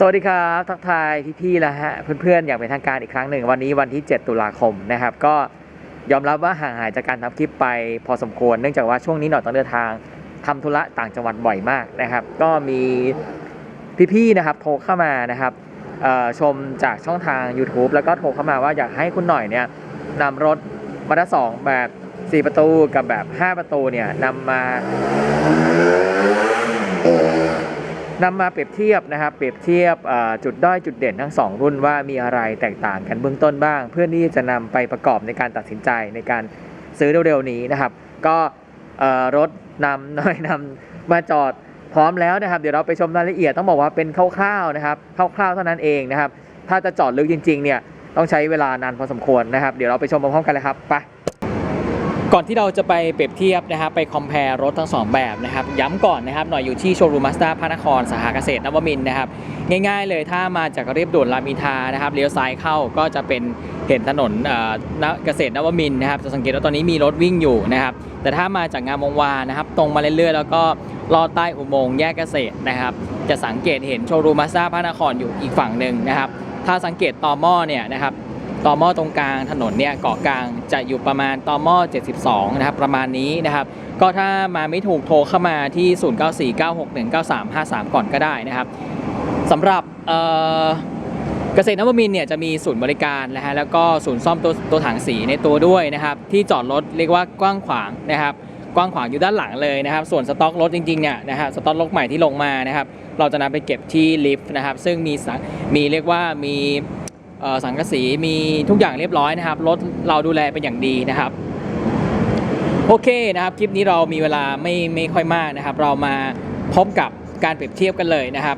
สวัสดีครับทักทายพี่ๆแล้วฮะเพื่อนๆอย่างเป็นทางการอีกครั้งหนึ่ง วันนี้วันที่ 7 ตุลาคมนะครับ ก็ยอมรับว่าห่างหายจากการทำคลิปไปพอสมควร เนื่องจากว่าช่วงนี้หน่อยต้องเดินทางทำธุระต่างจังหวัดบ่อยมากนะครับ ก็มีพี่ๆนะครับโทรเข้ามานะครับชมจากช่องทาง YouTube แล้วก็โทรเข้ามาว่าอยากให้คุณหน่อยเนี่ยนำรถมาด้าสองแบบ 4 ประตูกับแบบ 5 ประตูเนี่ยนำมา นำมาเปรียบเทียบนะครับเปรียบเทียบจุดด้อยจุดเด่นทั้งสองรุ่นว่ามีอะไรแตกต่างกันเบื้องต้นบ้าง เพื่อที่จะนำไปประกอบในการตัดสินใจในการซื้อเร็วๆนี้นะครับ ก็รถนำหน่อยนำมาจอดพร้อมแล้วนะครับ เดี๋ยวเราไปชมรายละเอียดต้องบอกว่าเป็นคร่าวๆนะครับคร่าวๆเท่านั้นเองนะครับ ถ้าจะจอดลึกจริงๆเนี่ยต้องใช้เวลานานพอสมควรนะครับ เดี๋ยวเราไปชมพร้อมๆกันเลยครับไป ก่อนที่เราจะไปเปรียบเทียบนะครับไปคอมเพลรถทั้งสองแบบนะครับย้ำก่อนนะครับหน่อยอยู่ที่โชว์รูมมาสเตอร์พระนครสาขาเกษตรนวมินทร์นะครับง่ายๆเลยถ้ามาจากเรียบด่วนรามอินทานะครับเลี้ยวซ้ายเข้าก็จะเป็นเห็นถนนเกษตรนวมินทร์นะครับจะสังเกตว่าตอนนี้มีรถวิ่งอยู่นะครับแต่ถ้ามาจากงามวงวานนะครับตรงมาเรื่อยๆ แล้วก็ลอดใต้อุโมงค์แยกเกษตรนะครับจะสังเกตเห็นโชว์รูมมาสเตอร์พระนครอยู่อีกฝั่งหนึ่งนะครับถ้าสังเกตต่อหม้อเนี่ยนะครับ ต่อหม้อตรงกลางถนนเนี่ยเกาะกลางจะอยู่ประมาณต่อหม้อ 72 นะครับ ประมาณนี้นะครับ ก็ถ้ามาไม่ถูกโทรเข้ามาที่ 0949619353 ก่อนก็ได้นะครับสำหรับเกษตรนวมินเนี่ยจะมีศูนย์บริการนะฮะแล้วก็ศูนย์ซ่อมตัวตัวถังสีในตัวด้วยนะครับ ที่จอดรถเรียกว่ากว้างขวางนะครับกว้างขวางอยู่ด้านหลังเลยนะครับ ส่วนสต็อกรถจริงๆเนี่ยนะฮะสต็อกรถใหม่ที่ลงมานะครับ เราจะนำไปเก็บที่ลิฟต์นะครับ ซึ่งมีสังมีเรียกว่ามี สังกะสีมีทุกอย่างเรียบร้อยนะครับ รถเราดูแลเป็นอย่างดีนะครับ โอเคนะครับ คลิปนี้เรามีเวลาไม่ไม่ค่อยมากนะครับ เรามาพบกับการเปรียบเทียบกันเลยนะครับ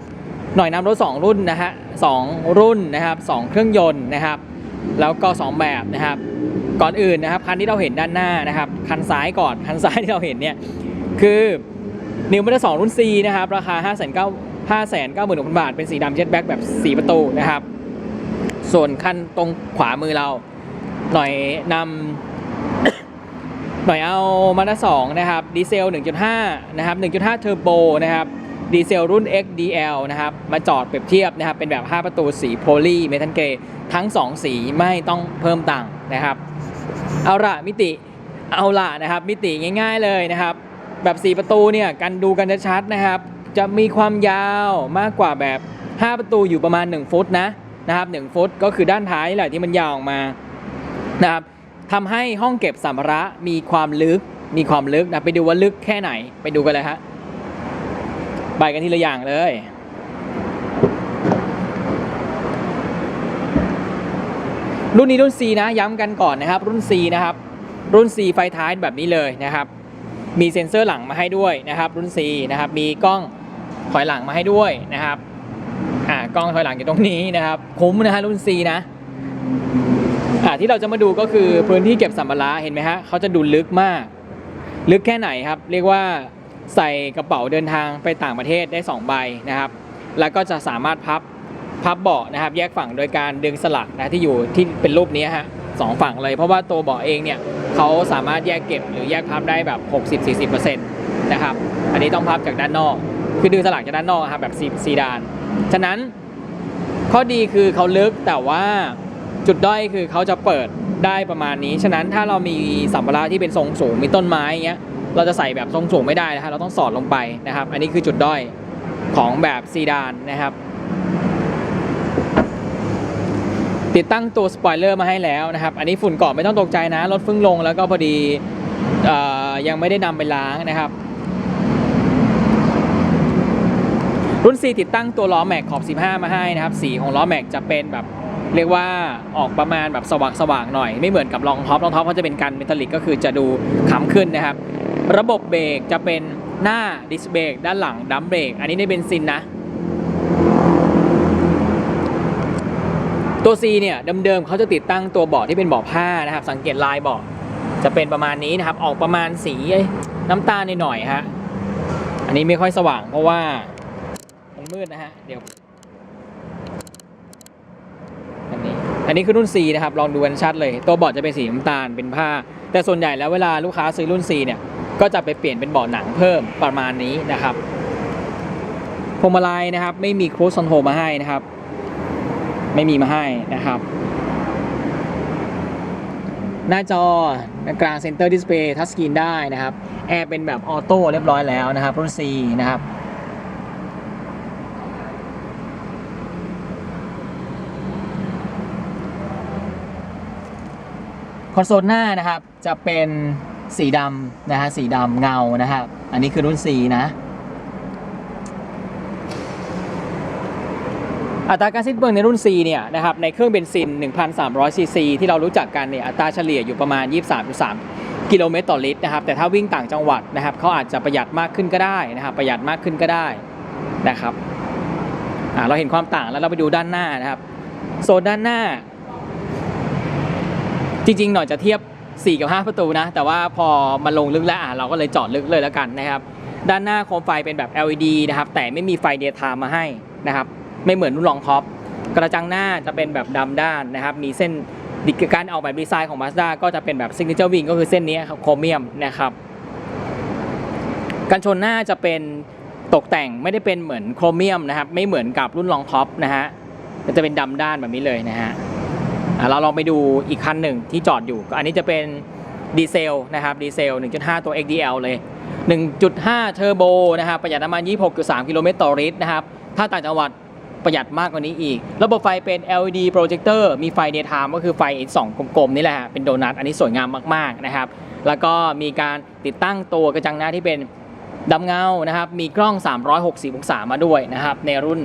หน่อยนำรถ 2 รุ่นนะฮะสองรุ่นนะครับสองเครื่องยนต์นะครับ แล้วก็ 2 แบบนะครับ ก่อนอื่นนะครับคันที่เราเห็นด้านหน้านะครับ คันซ้ายก่อนคันซ้ายที่เราเห็นเนี่ยคือนิวมาด้าสองรุ่น C นะครับ ราคา 5 9 5 9 9 0 0 0 บาท เป็นสีดำเจ็ตแบ็กแบบ 4 ประตูนะครับ ส่วนคันตรงขวามือเรา หน่อยนำหน่อยเอามาด้าสองนะครับดีเซล 1.5 นะครับ 1.5 เทอร์โบนะครับดีเซลรุ่น XDL นะครับมาจอดเปรียบเทียบนะครับเป็นแบบ 5 ประตูสีโพลีเมทัลเกรทั้ง 2 สีไม่ต้องเพิ่มตังค์นะครับ เอาละมิติเอาละนะครับมิติง่าย ๆเลยนะครับ แบบ 4 ประตูเนี่ยกันดูกันชัดๆนะครับ จะมีความยาวมากกว่าแบบ 5 ประตูอยู่ประมาณ 1 ฟุตนะ นะครับ1ฟุตก็คือด้านท้ายแหละที่มันยาวออกมานะครับทำให้ห้องเก็บสัมภาระมีความลึกมีความลึกนะไปดูว่าลึกแค่ไหนไปดูกันเลยฮะไปกันทีละอย่างเลยรุ่นนี้รุ่น C นะย้ำกันก่อนนะครับ รุ่น C นะครับ รุ่น C ไฟท้ายแบบนี้เลยนะครับ มีเซ็นเซอร์หลังมาให้ด้วยนะครับ รุ่น C นะครับ มีกล้องถอยหลังมาให้ด้วยนะครับ อ่ากล้องถอยหลังอยู่ตรงนี้นะครับ คุ้มนะฮะรุ่น C นะอ่าที่เราจะมาดูก็คือพื้นที่เก็บสัมภาระเห็นไหมฮะเขาจะดูลึกมาก ลึกแค่ไหนครับ เรียกว่าใส่กระเป๋าเดินทางไปต่างประเทศได้ 2 ใบนะครับ แล้วก็จะสามารถพับพับเบาะนะครับ แยกฝั่งโดยการดึงสลักนะที่อยู่ที่เป็นรูปนี้ฮะสองฝั่งเลย เพราะว่าตัวเบาะเองเนี่ยเขาสามารถแยกเก็บหรือแยกพับได้แบบ 60-40%นะครับ อันนี้ต้องพับจากด้านนอก คือดึงสลักจากด้านนอกครับแบบซีซีดาน ฉะนั้นข้อดีคือเขาลึกแต่ว่าจุดด้อยคือเขาจะเปิดได้ประมาณนี้ ฉะนั้นถ้าเรามีสัมภาระที่เป็นทรงสูงมีต้นไม้อย่างเงี้ยเราจะใส่แบบทรงสูงไม่ได้นะฮะเราต้องสอดลงไปนะครับ อันนี้คือจุดด้อยของแบบซีดานนะครับ ติดตั้งตัวสปอยเลอร์มาให้แล้วนะครับ อันนี้ฝุ่นเกาะไม่ต้องตกใจนะ รถเพิ่งลงแล้วก็พอดีอยังไม่ได้นำไปล้างนะครับ รุ่น C ติดตั้งตัวล้อแม็กขอบ 15 มาให้นะครับ สีของล้อแม็กจะเป็นแบบเรียกว่าออกประมาณแบบสว่างๆหน่อย ไม่เหมือนกับรองท็อปรองท็อปเขาจะเป็นกันเมทัลลิกก็คือจะดูขำขึ้นนะครับ ระบบเบรกจะเป็นหน้าดิสเบรกด้านหลังดัมเบรกอันนี้ในเบนซินนะตัว C เนี่ยเดิมๆเขาจะติดตั้งตัวเบาะที่เป็นเบาะผ้านะครับ สังเกตลายเบาะจะเป็นประมาณนี้นะครับ ออกประมาณสีน้ำตาลหน่อยๆฮะอันนี้ไม่ค่อยสว่างเพราะว่า มืดนะฮะ เดี๋ยว อันนี้ อันนี้คือรุ่น C นะครับ ลองดูกันชัดเลย ตัวเบาะจะเป็นสีน้ำตาล เป็นผ้า แต่ส่วนใหญ่แล้วเวลาลูกค้าซื้อรุ่น C เนี่ย ก็จะไปเปลี่ยนเป็นเบาะหนังเพิ่มประมาณนี้นะครับ พวงมาลัยนะครับ ไม่มีครู i คอนโทรมาให้นะครับ ไม่มีมาให้นะครับ หน้าจอกลางเซ็นเตอร์ดิสเพย์ทัชสกรีนได้นะครับ แอร์เป็นแบบออโต้เรียบร้อยแล้วนะครับ รุ่น C นะครับ อนโซลหน้านะครับจะเป็นสีดำนะฮะสีดำเงานะครับ อันนี้คือรุ่น C นะอัตราการสิ้นเปลืองในรุ่น C เนี่ยนะครับในเครื่องเบนซิน 1,300 ซีซี ที่เรารู้จักกันเนี่ยอัตราเฉลี่ยอยู่ประมาณ 23.3 กิโลเมตรต่อลิตรนะครับแต่ถ้าวิ่งต่างจังหวัดนะครับเขาอาจจะประหยัดมากขึ้นก็ได้นะครับประหยัดมากขึ้นก็ได้นะครับเราเห็นความต่างแล้วเราไปดูด้านหน้านะครับ โซนด้านหน้า จริงๆ หน่อยจะเทียบ 4 กับ 5 ประตูนะ แต่ว่าพอมาลงลึกแล้วอะเราก็เลยจอดลึกเลยแล้วกันนะครับ ด้านหน้าโคมไฟเป็นแบบ LED นะครับ แต่ไม่มีไฟเดย์ไทม์มาให้นะครับ ไม่เหมือนรุ่นรองท็อป กระจังหน้าจะเป็นแบบดำด้านนะครับ มีเส้นดิการออกแบบดีไซน์ของ Mazda ก็จะเป็นแบบ Signature Wing ก็คือเส้นนี้ครับโครเมียมนะครับกันชนหน้าจะเป็นตกแต่งไม่ได้เป็นเหมือนโครเมียมนะครับ ไม่เหมือนกับรุ่นรองท็อปนะฮะจะเป็นดำด้านแบบนี้เลยนะฮะ เราลองไปดูอีกคันหนึ่งที่จอดอยู่ อันนี้จะเป็นดีเซลนะครับดีเซล 1.5 ตัว XDL เลย 1.5 เทอร์โบนะครับประหยัดน้ำมัน 26.3 กิโลเมตรต่อลิตรนะครับ ถ้าต่างจังหวัดประหยัดมากกว่านี้อีก ระบบไฟเป็น LED projector มีไฟ daytime ก็คือไฟส่องกลมๆ นี่แหละฮะเป็นโดนัท อันนี้สวยงามมากๆนะครับ แล้วก็มีการติดตั้งตัวกระจังหน้าที่เป็นดำเงานะครับ มีกล้อง 360 องศามาด้วยนะครับ ในรุ่น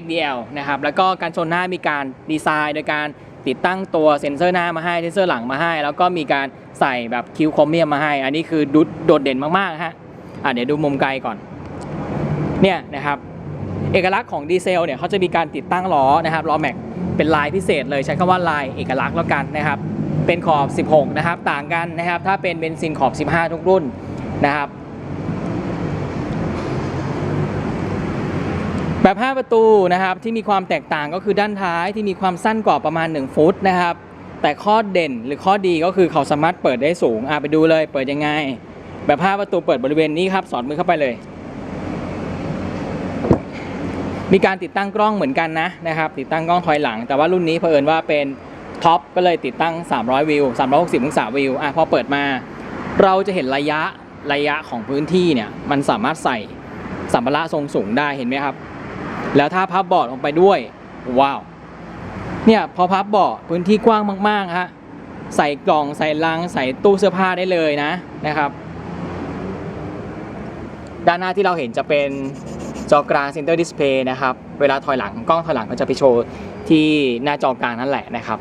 XDL นะครับแล้วก็การชนหน้ามีการดีไซน์ โดยการติดตั้งตัวเซ็นเซอร์หน้ามาให้เซ็นเซอร์หลังมาให้ แล้วก็มีการใส่แบบคิวโครเมียมมาให้ อันนี้คือดุโดดเด่นมากๆฮะอะเดี๋ยวดูมุมไกลก่อนเนี่ยนะครับเอกลักษณ์ของดีเซลเนี่ยเขาจะมีการติดตั้งล้อนะครับล้อแม็กเป็นลายพิเศษเลยใช้คำว่าลายเอกลักษณ์แล้วกันนะครับเป็นขอบ 16 นะครับ ต่างกันนะครับ ถ้าเป็นเบนซินขอบ 15 ทุกรุ่นนะครับ แบบ 5 ประตูนะครับที่มีความแตกต่างก็คือด้านท้ายที่มีความสั้นกว่าประมาณ 1 ฟุตนะครับ แต่ข้อเด่นหรือข้อดีก็คือเขาสามารถเปิดได้สูงอะไปดูเลยเปิดยังไง แบบ 5 ประตูเปิดบริเวณนี้ครับ สอดมือเข้าไปเลย มีการติดตั้งกล้องเหมือนกันนะนะครับ ติดตั้งกล้องถอยหลัง แต่ว่ารุ่นนี้เผอิญว่าเป็นท็อปก็เลยติดตั้ง 300 วิว 360องศาวิวอะพอเปิดมา เราจะเห็นระยะระยะของพื้นที่เนี่ยมันสามารถใส่สัมภาระทรงสูงได้เห็นไหมครับ แล้วถ้าพับเบาะลงไปด้วย ว้าว เนี่ยพอพับเบาะพื้นที่กว้างมากๆฮะใส่กล่องใส่ลังใส่ตู้เสื้อผ้าได้เลยนะนะครับ ด้านหน้าที่เราเห็นจะเป็นจอกลาง Center Display นะครับ เวลาถอยหลังกล้องถอยหลังก็จะไปโชว์ที่หน้าจอกลางนั่นแหละนะครับ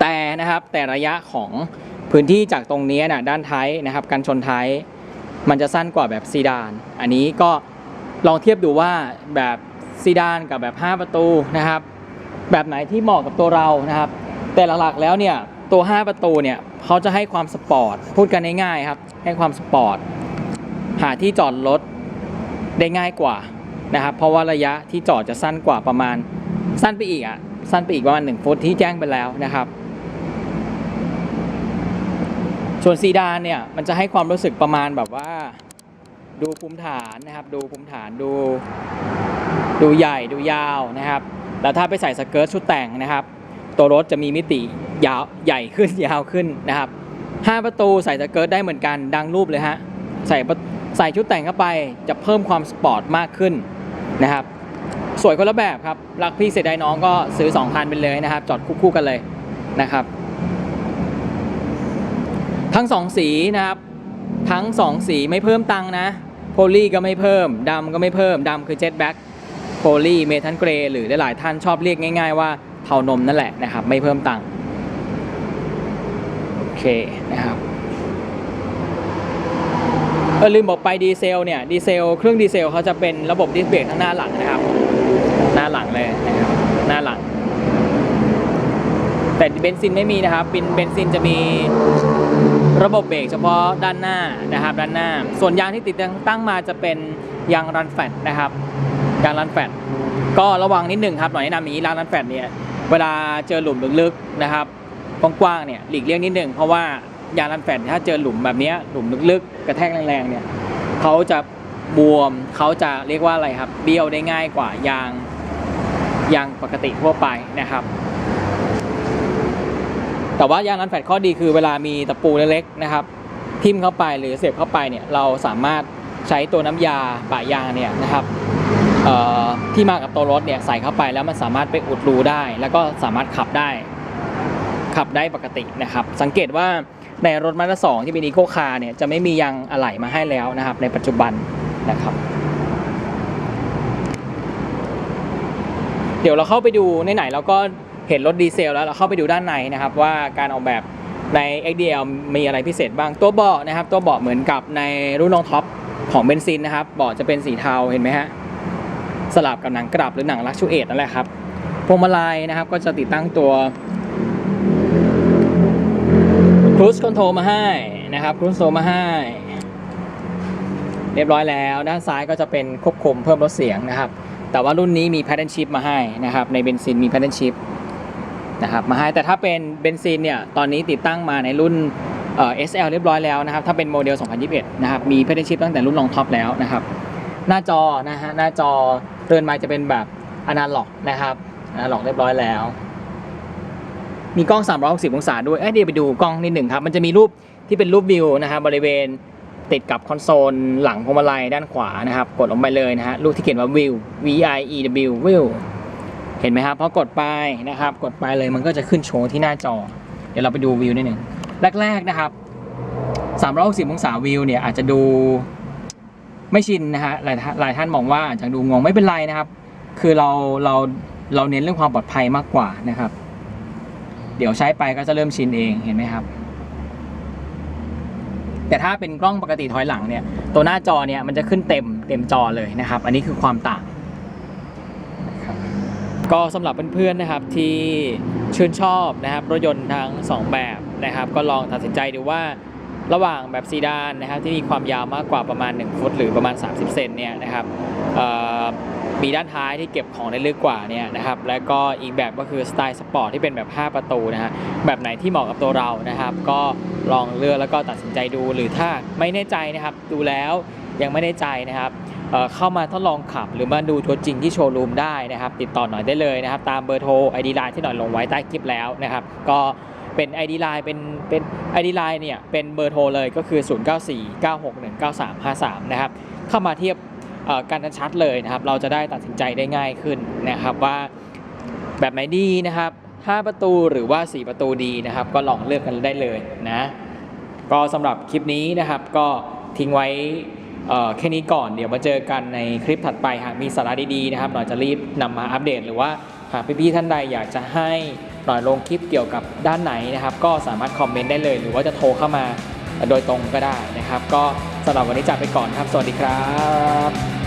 แต่นะครับแต่ระยะของพื้นที่จากตรงนี้นะด้านท้ายนะครับ กันชนท้ายมันจะสั้นกว่าแบบซีดาน อันนี้ก็ ลองเทียบดูว่าแบบซีดานกับแบบ 5 ประตูนะครับ แบบไหนที่เหมาะกับตัวเรานะครับ แต่หลักๆแล้วเนี่ยตัว 5 ประตูเนี่ยเขาจะให้ความสปอร์ตพูดกันง่ายๆครับ ให้ความสปอร์ตหาที่จอดรถได้ง่ายกว่านะครับ เพราะว่าระยะที่จอดจะสั้นกว่าประมาณสั้นไปอีกอะสั้นไปอีกประมาณ1ฟุตที่แจ้งไปแล้วนะครับ ส่วนซีดานเนี่ยมันจะให้ความรู้สึกประมาณแบบว่า ดูภูมิฐานนะครับ ดูภูมิฐานดู ดูใหญ่ดูยาวนะครับ แล้วถ้าไปใส่สเกิร์ตชุดแต่งนะครับ ตัวรถจะมีมิติยาวใหญ่ขึ้นยาวขึ้นนะครับ5ประตูใส่สเกิร์ตได้เหมือนกันดังรูปเลยฮะใส่ใส่ชุดแต่งเข้าไปจะเพิ่มความสปอร์ตมากขึ้นนะครับสวยคนละแบบครับ รักพี่เสียดายน้องก็ซื้อ2คันไปเลยนะครับ จอดคู่ๆกันเลยนะครับ ทั้งสองสีนะครับ ทั้งสองสีไม่เพิ่มตังค์นะ โพลีก็ไม่เพิ่มดำก็ไม่เพิ่มดำคือเจ็ตแบ็กโพลีเมทัลเกรย์หรือหลายๆท่านชอบเรียกง่าย ๆ ว่าเทานมนั่นแหละนะครับ ไม่เพิ่มตังค์โอเคนะครับเออลืมบอกไปดีเซลเนี่ยดีเซลเครื่องดีเซลเขาจะเป็นระบบดิสเบรกทั้งหน้าหลังนะครับ หน้าหลังเลยนะครับหน้าหลัง แต่เบนซินไม่มีนะครับเป็นเบนซินจะมี ระบบเบรกเฉพาะด้านหน้านะครับด้านหน้า ส่วนยางที่ติดตั้งมาจะเป็นยางรันแฟตนะครับยางรันแฟตก็ระวังนิดหนึ่งครับหน่อยแนะนำอย่างนี้ยางรันแฟตเนี่ยเวลาเจอหลุมลึกๆนะครับกว้างๆเนี่ยหลีกเลี่ยงนิดหนึ่งเพราะว่ายางรันแฟตถ้าเจอหลุมแบบนี้หลุมลึกๆ กระแทกแรงๆเนี่ยเขาจะบวมเขาจะเรียกว่าอะไรครับเบี้ยวได้ง่ายกว่ายางยางปกติทั่วไปนะครับ แต่ว่ายางรันแฟตข้อดีคือเวลามีตะปูเล็กๆนะครับทิ่มเข้าไปหรือเสียบเข้าไปเนี่ยเราสามารถใช้ตัวน้ำยาปะยางเนี่ยนะครับที่มากับตัวรถเนี่ยใส่เข้าไปแล้วมันสามารถไปอุดรูได้ แล้วก็สามารถขับได้ ขับได้ปกตินะครับ สังเกตว่าในรถมาสด้าสองที่เป็นอีโคคาร์เนี่ยจะไม่มียางอะไหล่มาให้แล้วนะครับ ในปัจจุบันนะครับ เดี๋ยวเราเข้าไปดูในไหนเราก็ เห็นรถดีเซลแล้วเราเข้าไปดูด้านในนะครับว่าการออกแบบใน XDL มีอะไรพิเศษบ้างตัวเบาะนะครับ ตัวเบาะเหมือนกับในรุ่นรองท็อปของเบนซินนะครับเบาะจะเป็นสีเทาเห็นไหมฮะสลับกับหนังกรับหรือหนังลักชูเอตนั่นแหละครับพวงมาลัยนะครับก็จะติดตั้งตัวครู i คอนโทรลมาให้นะครับครู i คอนโทรลมาให้ เรียบร้อยแล้ว ด้านซ้ายก็จะเป็นควบคุมเพิ่มลดเสียงนะครับ แต่ว่ารุ่นนี้มี pattern shift มาให้นะครับในเบนซินมี pattern shift น นะครับมาให้แต่ถ้าเป็นเบนซินเนี่ยตอนนี้ติดตั้งมาในรุ่นเอ่อ SL เรียบร้อยแล้วนะครับ ถ้าเป็นโมเดล 2021 นะครับ มี pattern shift ตั้งแต่รุ่นรองท็อปแล้วนะครับ หน้าจอนะฮะหน้าจอเตือนมาจะเป็นแบบอนาล็อกนะครับอนาล็อกเรียบร้อยแล้ว มีกล้อง 360 องศาด้วยเอ้ยเดี๋ยวไปดูกล้องนิดหนึ่งครับ มันจะมีรูปที่เป็นรูปวิวนะครับบริเวณติดกับคอนโซลหลังพวงมาลัยด้านขวานะครับ กดลงไปเลยนะฮะรูปที่เขียนว่าวิว V I E W วิว เห็นไหมครับพอกดไปนะครับ กดไปเลยมันก็จะขึ้นโชว์ที่หน้าจอ เดี๋ยวเราไปดูวิวนิดหนึ่งแรกๆนะครับ360องศาวิวเนี่ยอาจจะดูไม่ชินนะฮะหลายท่านหลายท่านมองว่าอาจจะดูงงไม่เป็นไรนะครับ คือเราเราเราเน้นเรื่องความปลอดภัยมากกว่านะครับ เดี๋ยวใช้ไปก็จะเริ่มชินเองเห็นไหมครับแต่ถ้าเป็นกล้องปกติถอยหลังเนี่ยตัวหน้าจอเนี่ยมันจะขึ้นเต็มเต็มจอเลยนะครับ อันนี้คือความต่าง ก็สำหรับเพื่อนๆนะครับที่ชื่นชอบนะครับรถยนต์ทั้งสองแบบนะครับ ก็ลองตัดสินใจดูว่าระหว่างแบบซีดานนะครับที่มีความยาวมากกว่าประมาณ 1 ฟุต หรือประมาณ 30 เซนเนี่ยนะครับมีด้านท้ายที่เก็บของได้ลึกกว่าเนี่ยนะครับแล้วก็อีกแบบก็คือสไตล์สปอร์ตที่เป็นแบบ 5 ประตูนะฮะแบบไหนที่เหมาะกับตัวเรานะครับ ก็ลองเลือกแล้วก็ตัดสินใจดู หรือถ้าไม่แน่ใจนะครับ ดูแล้วยังไม่แน่ใจนะครับ เข้ามาทดลองขับ หรือมาดูตัวจริงที่โชว์รูมได้นะครับ ติดต่อหน่อยได้เลยนะครับ ตามเบอร์โทร ID Line ที่หน่อยลงไว้ใต้คลิปแล้วนะครับ ก็เป็น ID Line เป็นเป็น ID Line เนี่ยเป็นเบอร์โทรเลยก็คือ 0949619353 นะครับ เข้ามาเทียบกันชัดเลยนะครับ เราจะได้ตัดสินใจได้ง่ายขึ้นนะครับว่าแบบไหนดีนะครับ 5 ประตูหรือว่า 4 ประตูดีนะครับ ก็ลองเลือกกันได้เลยนะ ก็สำหรับคลิปนี้นะครับก็ทิ้งไว้ แค่นี้ก่อนเดี๋ยวมาเจอกันในคลิปถัดไปหากมีสาระดีๆนะครับหน่อยจะรีบนำมาอัปเดต หรือว่าหากพี่ๆท่านใดอยากจะให้หน่อยลงคลิปเกี่ยวกับด้านไหนนะครับ ก็สามารถคอมเมนต์ได้เลย หรือว่าจะโทรเข้ามาโดยตรงก็ได้นะครับ ก็สำหรับวันนี้จากไปก่อนครับ สวัสดีครับ